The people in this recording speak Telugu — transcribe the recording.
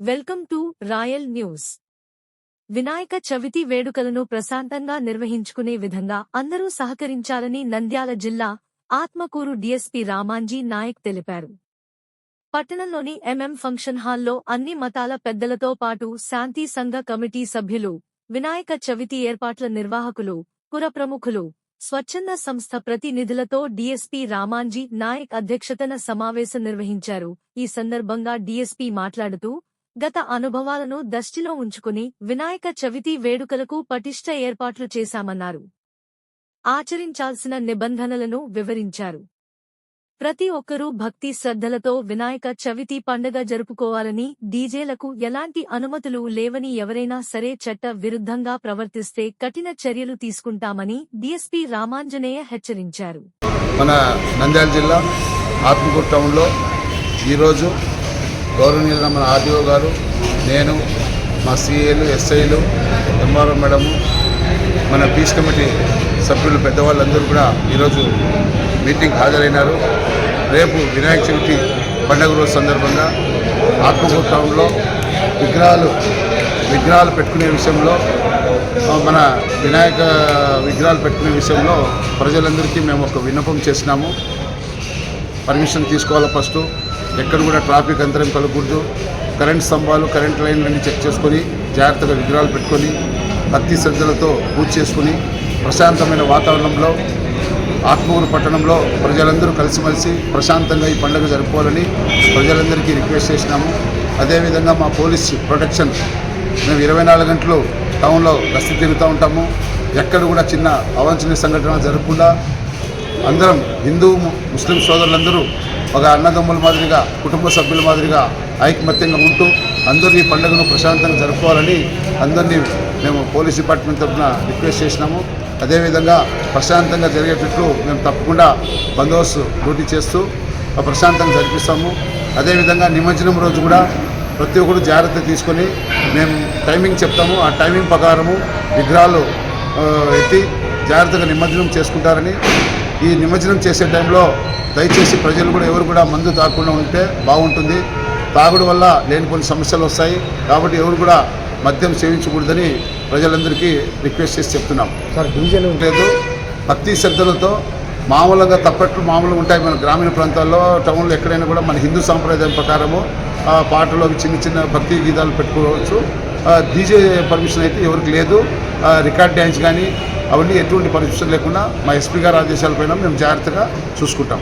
Welcome to royal news. Vinayaka Chavithi వేడుకలను ప్రశాంతంగా నిర్వహించుకునే విధంగా అందరూ సహకరించాలని నంద్యాల జిల్లా ఆత్మకూరు డీఎస్పీ రామాంజీ నాయక్ తెలిపారు. పట్టణంలోని ఎంఎం ఫంక్షన్ హాల్లో అన్ని మతాల పెద్దలతో పాటు శాంతి సంఘ కమిటీ సభ్యులు వినాయక చవితి ఏర్పాట్ల నిర్వాహకులు పుర ప్రముఖులు స్వచ్ఛంద సంస్థ ప్రతినిధులతో డీఎస్పీ రామాంజీ నాయక్ అధ్యక్షతన సమావేశం నిర్వహించారు. ఈ సందర్భంగా డీఎస్పీ మాట్లాడుతూ గత అనుభవాలను దృష్టిలో ఉంచుకుని వినాయక చవితి వేడుకలకు పటిష్ట ఏర్పాట్లు చేశామన్నారు. ఆచరించాల్సిన నిబంధనలను వివరించారు. ప్రతి ఒక్కరూ భక్తి శ్రద్ధలతో వినాయక చవితి పండగ జరుపుకోవాలని డీజేలకు ఎలాంటి అనుమతులు లేవని ఎవరైనా సరే చట్ట విరుద్ధంగా ప్రవర్తిస్తే కఠిన చర్యలు తీసుకుంటామని డీఎస్పీ రామాంజనేయ హెచ్చరించారు. మన నంద్యాల జిల్లా ఆత్మకూరు టౌన్లో ఈరోజు గౌరవనీయులు మన ఆర్డీఓ గారు నేను మా సిఏలు ఎస్ఐలు ఎంఆర్ఓ మేడము మన పీస్ కమిటీ సభ్యులు పెద్దవాళ్ళందరూ కూడా ఈరోజు మీటింగ్ హాజరైనారు. రేపు వినాయక చవితి పండుగ రోజు సందర్భంగా ఆత్మకూరు టౌన్లో విగ్రహాలు విగ్రహాలు పెట్టుకునే విషయంలో మన వినాయక విగ్రహాలు పెట్టుకునే విషయంలో ప్రజలందరికీ మేము ఒక విన్నపం చేసినాము. పర్మిషన్ తీసుకోవాలి ఫస్ట్? ఎక్కడ కూడా ట్రాఫిక్ అంతరం కలగకూడదు. కరెంట్ స్తంభాలు కరెంట్ లైన్లన్నీ చెక్ చేసుకొని జాగ్రత్తగా విగ్రహాలు పెట్టుకొని భక్తి శ్రద్ధలతో పూజ చేసుకుని ప్రశాంతమైన వాతావరణంలో ఆత్మూరు పట్టణంలో ప్రజలందరూ కలిసిమెలిసి ప్రశాంతంగా ఈ పండుగ జరుపుకోవాలని ప్రజలందరికీ రిక్వెస్ట్ చేసినాము. అదేవిధంగా మా పోలీస్ ప్రొటెక్షన్ మేము ఇరవై నాలుగు గంటలు టౌన్లో గస్తీ తిరుగుతూ ఉంటాము. ఎక్కడ కూడా చిన్న అవాంఛనీయ సంఘటన జరగకుండా అందరం హిందూ ముస్లిం సోదరులందరూ ఒక అన్నదమ్ముల మాదిరిగా కుటుంబ సభ్యుల మాదిరిగా ఐకమత్యంగా ఉంటూ అందరూ ఈ పండుగను ప్రశాంతంగా జరుపుకోవాలని అందరినీ మేము పోలీస్ డిపార్ట్మెంట్ తరఫున రిక్వెస్ట్ చేసినాము. అదేవిధంగా ప్రశాంతంగా జరిగేటట్లు మేము తప్పకుండా బందోబస్తు డ్యూటీ చేస్తూ ఆ ప్రశాంతంగా జరిపిస్తాము. అదేవిధంగా నిమజ్జనం రోజు కూడా ప్రతి ఒక్కరు జాగ్రత్త తీసుకొని మేము టైమింగ్ చెప్తాము. ఆ టైమింగ్ ప్రకారము విగ్రహాలు ఎత్తి జాగ్రత్తగా నిమజ్జనం చేసుకుంటారని ఈ నిమజ్జనం చేసే టైంలో దయచేసి ప్రజలు కూడా ఎవరు కూడా మందు తాగకుండా ఉంటే బాగుంటుంది. తాగుడు వల్ల లేనిపోని సమస్యలు వస్తాయి. కాబట్టి ఎవరు కూడా మద్యం సేవించకూడదని ప్రజలందరికీ రిక్వెస్ట్ చేసి చెప్తున్నాం. సార్ డీజేలు లేదు. భక్తి శ్రద్ధలతో మామూలుగా తప్పట్లు మామూలుగా ఉంటాయి మన గ్రామీణ ప్రాంతాల్లో టౌన్లో ఎక్కడైనా కూడా మన హిందూ సాంప్రదాయం ప్రకారము ఆ, పాటలు చిన్న చిన్న భక్తి గీతాలు పెట్టుకోవచ్చు. డీజే పర్మిషన్ అయితే ఎవరికి లేదు. రికార్డ్ డ్యాన్స్ కానీ అవన్నీ ఎటువంటి పరిస్థితులు లేకుండా మా ఎస్పీ గారి ఆదేశాలపైన మేము జాగ్రత్తగా చూసుకుంటాం.